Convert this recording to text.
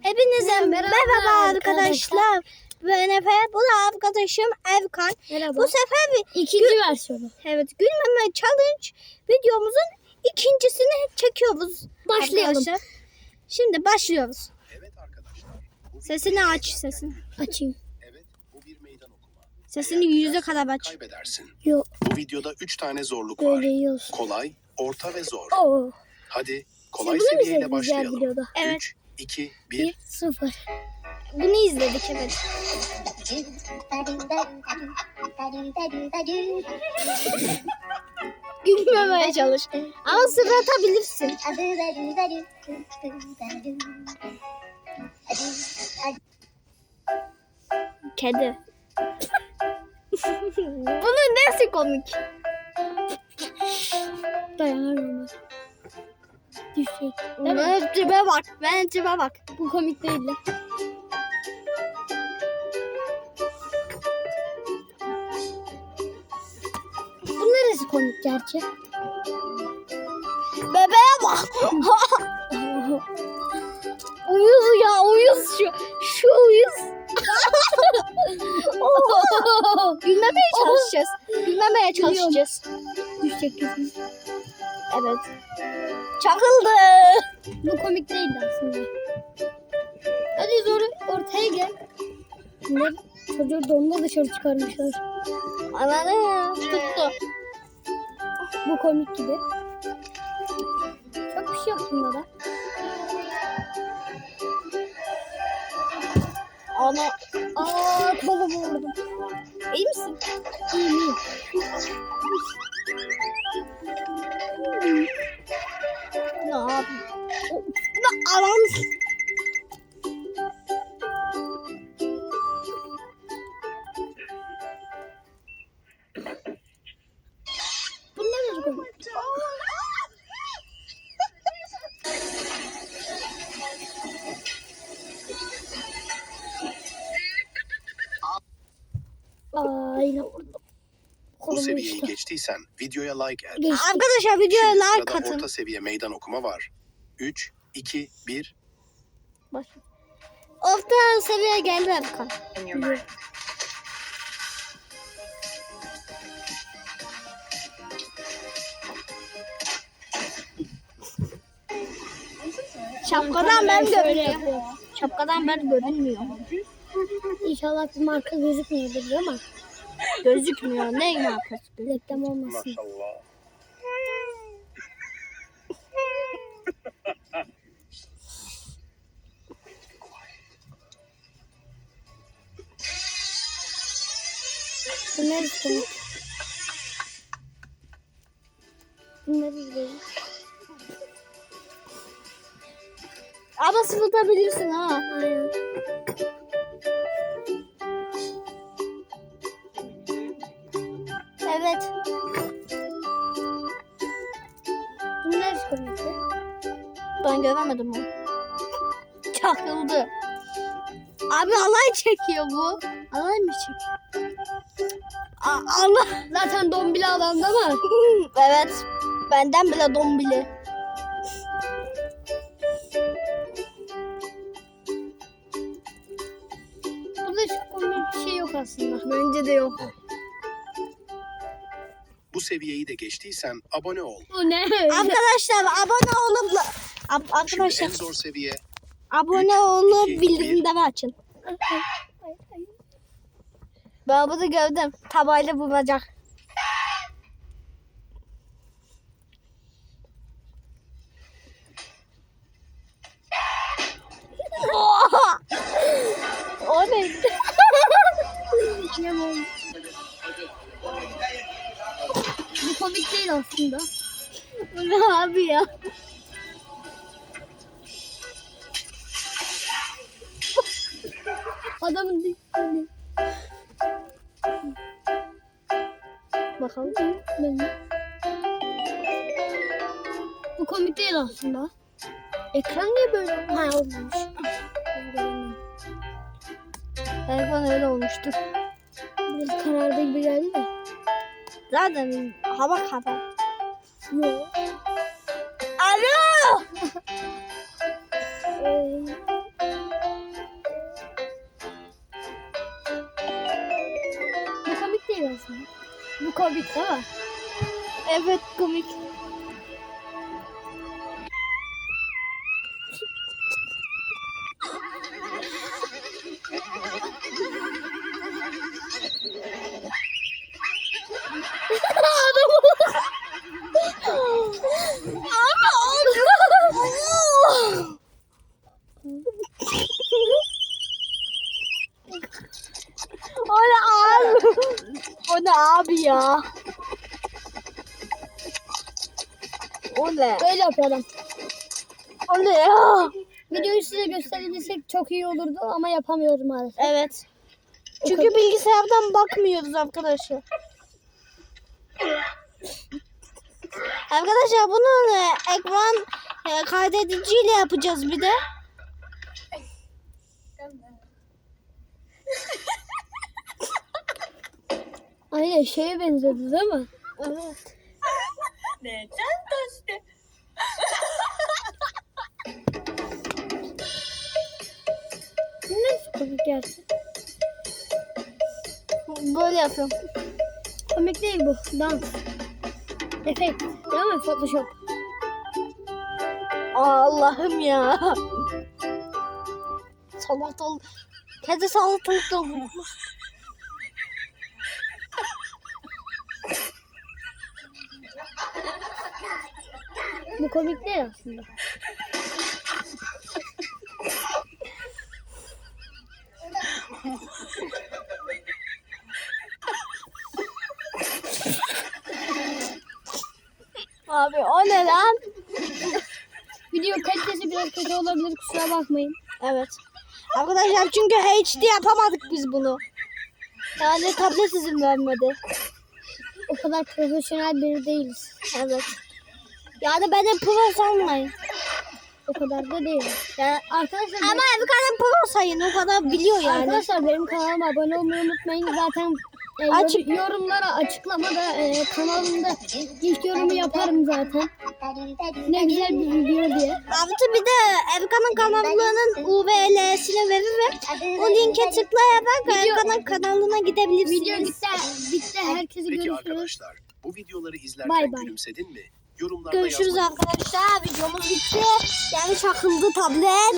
Hepinize Merhaba merhaba, arkadaşlar. arkadaşlar. Ben Efe, bu da arkadaşım Evkan. Merhaba. Bu sefer bir, İkinci versiyonu. evet gülmeme challenge videomuzun ikincisini çekiyoruz. Başlayalım. arkadaşlar. Şimdi başlıyoruz. Evet arkadaşlar. Sesini aç sesini. Açayım. evet bu bir meydan okuma. Sesini yüze kadar aç. Kaybedersin. Yok Bu videoda 3 tane zorluk böyle var. yiyoruz. Kolay, orta ve zor. Oo. Hadi kolay Siz bunu mu seviyeyle izlediniz diğer başlayalım. videoda? Evet. 3, 2, 1. 1 0. Bunu izledik evet. Gülmemeye çalış. Ama sırlatabilirsin. Kedi. Bunun nesi komik? Dayanamıyorum. Düşecek. Değil mi? Bak. Ben tipe bak. Bu komik değil de. Bu neresi komik gerçi? Bebeğe bak. uyuz ya uyuz şu. Şu uyuz. Gülmemeye çalışacağız. Gülmemeye çalışacağız. Düşecek kesin. Evet. Çakıldı. Bu komik değildi aslında. Hadi zor ortaya gel. Bunlar çocuğu donla dışarı çıkarmışlar. Ananı tuttu. Bu komik gibi. Çok bir şey yok bunda da. Ana. Aa kolumu vurdum. İyi misin? İyiyim iyiyim. Abi? Ne alan? Seviyeyi geçtiysen videoya like et. Geçtik. Arkadaşlar videoya Şimdi like sırada atın. orta seviye meydan okuma var. 3, 2, 1. Bak. Orta seviye geldi Erkan. Şapkadan ben görünüyorum. Şapkadan ben görünmüyorum. İnşallah bir marka gözükmüyordur ama Gözükmüyor. Ne markası? reklam olmasın. Maşallah. Bu neresi komik? Bunları izleyelim. Ama sıvıtabilirsin ha. Aynen. Ben göremedim onu. Çakıldı. Abi alay çekiyor bu. Alay mı çekiyor? A- Allah. Zaten dombili adamda mı? evet. Benden bile dombili. Burada hiç komik bir şey yok aslında. Bence de yok. Bu seviyeyi de geçtiysen abone ol. Bu ne? Arkadaşlar abone olup Ab- Şimdi arkadaşlar en zor seviye abone olup bildirimleri açın. Ben bunu gördüm. Tabayla vuracak. O neydi? Bu komik değil aslında. Bu ne abi ya? Adamın dikkatlini. Bakalım. Ben- Bu komik değil aslında. Ekran niye böyle? Ha olmuş. Telefon öyle olmuştur. Biraz karardı gibi geldi de. Zaten hava kadar. Yok. Alo! aslında. Bu komik değil mi? Evet komik. O ne abi ya? O ne? Böyle adam. O ne ya? Videoyu size gösterebilsek çok iyi olurdu ama yapamıyoruz maalesef. Evet. O Çünkü bilgisayardan bakmıyoruz arkadaşlar. Arkadaşlar bunu e, ekran e, kaydediciyle yapacağız bir de. Aynen şeye benzedi değil mi? Evet. Ne komik gerçi. Böyle yapıyorum. Komik değil bu. Dans. Efekt. Değil mi? Photoshop. Allah'ım ya. Salatalık. Kedi salatalık da vurmuş. Bu komik değil aslında. Abi o ne lan? Video kalitesi biraz kötü olabilir kusura bakmayın. Evet. Arkadaşlar çünkü HD yapamadık biz bunu. Yani tablet izin vermedi. O kadar profesyonel biri değiliz. Evet. Yani beni pro sanmayın. O kadar da değil. Yani, Arkadaşlar ama Ebukan'ın pro sayın o kadar biliyor yani. Arkadaşlar benim kanalıma abone olmayı unutmayın. Zaten e, Açık- yorumlara açıklamada e, kanalımda ilk yorumu yaparım zaten. Ne güzel bir video diye. Artı bir de Erkan'ın kanalının URL'sini veririm. O linke tıklayarak Erkan'ın kanalına gidebilirsiniz. Video bitti. Bitti. Herkese Peki görüşürüz. arkadaşlar bu videoları izlerken Bay bay. gülümsedin mi? Yorumlarda Görüşürüz yazmayı arkadaşlar. Videomuz bitti. Yani çakıldı tablet.